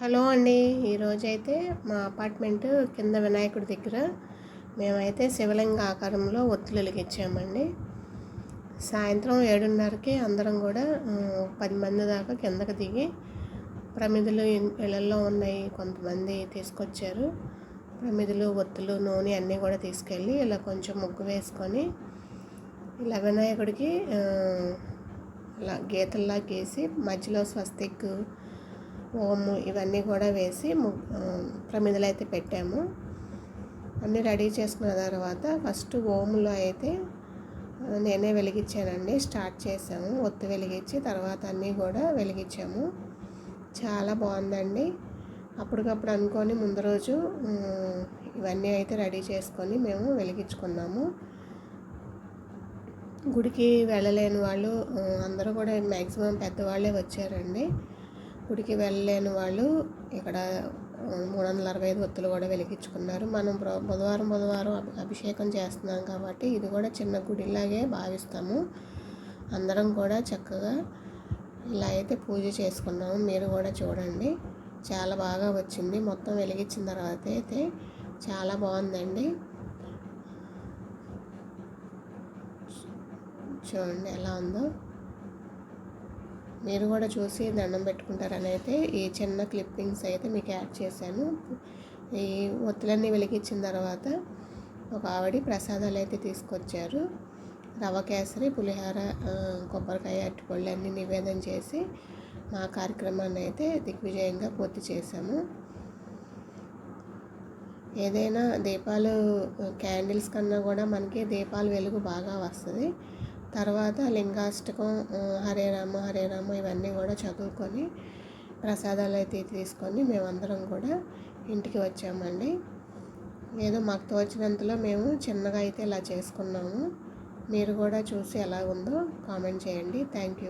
Hello అండి. ఈరోజైతే మా అపార్ట్మెంట్ కింద వినాయకుడి దగ్గర మేమైతే శివలింగ ఆకారంలో ఒత్తులు వెలిగించామండి సాయంత్రం ఏడున్నరకి అందరం కూడా పది మంది దాకా కిందకి దిగి ప్రమిదలు ఇళ్ళల్లో ఉన్నాయి కొంతమంది తీసుకొచ్చారు. ప్రమిదలు ఒత్తులు నూనె అన్నీ కూడా తీసుకెళ్ళి ఇలా కొంచెం ముగ్గు వేసుకొని ఇలా వినాయకుడికి ఇలా గీతల్లా గీసి మధ్యలో స్వస్తిక్ ఓము ఇవన్నీ కూడా వేసి ప్రమిదలు అయితే పెట్టాము. అన్నీ రెడీ చేసుకున్న తర్వాత ఫస్ట్ ఓములో అయితే నేనే వెలిగించానండి. స్టార్ట్ చేసాము. ఒత్తు వెలిగించి తర్వాత అన్నీ కూడా వెలిగించాము. చాలా బాగుందండి. అప్పటికప్పుడు అనుకొని ముందు రోజు ఇవన్నీ అయితే రెడీ చేసుకొని మేము వెలిగించుకున్నాము. గుడికి వెళ్ళలేని వాళ్ళు అందరూ కూడా మ్యాక్సిమం పెద్దవాళ్ళే వచ్చారండి. గుడికి వెళ్ళలేని వాళ్ళు ఇక్కడ మూడు వందల అరవై ఐదు ఒత్తులు కూడా వెలిగించుకున్నారు. మనం బుధవారం బుధవారం అభిషేకం చేస్తున్నాం కాబట్టి ఇది కూడా చిన్న గుడిలాగే భావిస్తాము. అందరం కూడా చక్కగా ఇలా అయితే పూజ చేసుకున్నాము. మీరు కూడా చూడండి. చాలా బాగా వచ్చింది. మొత్తం వెలిగించిన తర్వాత అయితే చాలా బాగుందండి. చూడండి ఎలా ఉందో. మీరు కూడా చూసి దండం పెట్టుకుంటారని అయితే ఈ చిన్న క్లిప్పింగ్స్ అయితే మీకు యాడ్ చేశాను. ఈ ఒత్తులన్నీ వెలిగించిన తర్వాత ఒక ఆవిడ ప్రసాదాలు అయితే తీసుకొచ్చారు. రవ కేసరి పులిహార కొబ్బరికాయ అరటిపళ్ళు అన్నీ నివేదన చేసి మా కార్యక్రమాన్ని అయితే దిగ్విజయంగా పూర్తి చేశాము. ఏదైనా దీపాలు క్యాండిల్స్ కన్నా కూడా మనకి దీపాలు వెలుగు బాగా వస్తుంది. తర్వాత లింగాష్టకం హరే రామ హరే రామ ఇవన్నీ కూడా చదువుకొని ప్రసాదాలు అయితే తీసుకొని మేమందరం కూడా ఇంటికి వచ్చామండి. ఏదో మాకు తోచినంతలో మేము చిన్నగా అయితే ఇలా చేసుకున్నాము. మీరు కూడా చూసి ఎలా ఉందో కామెంట్ చేయండి. Thank you.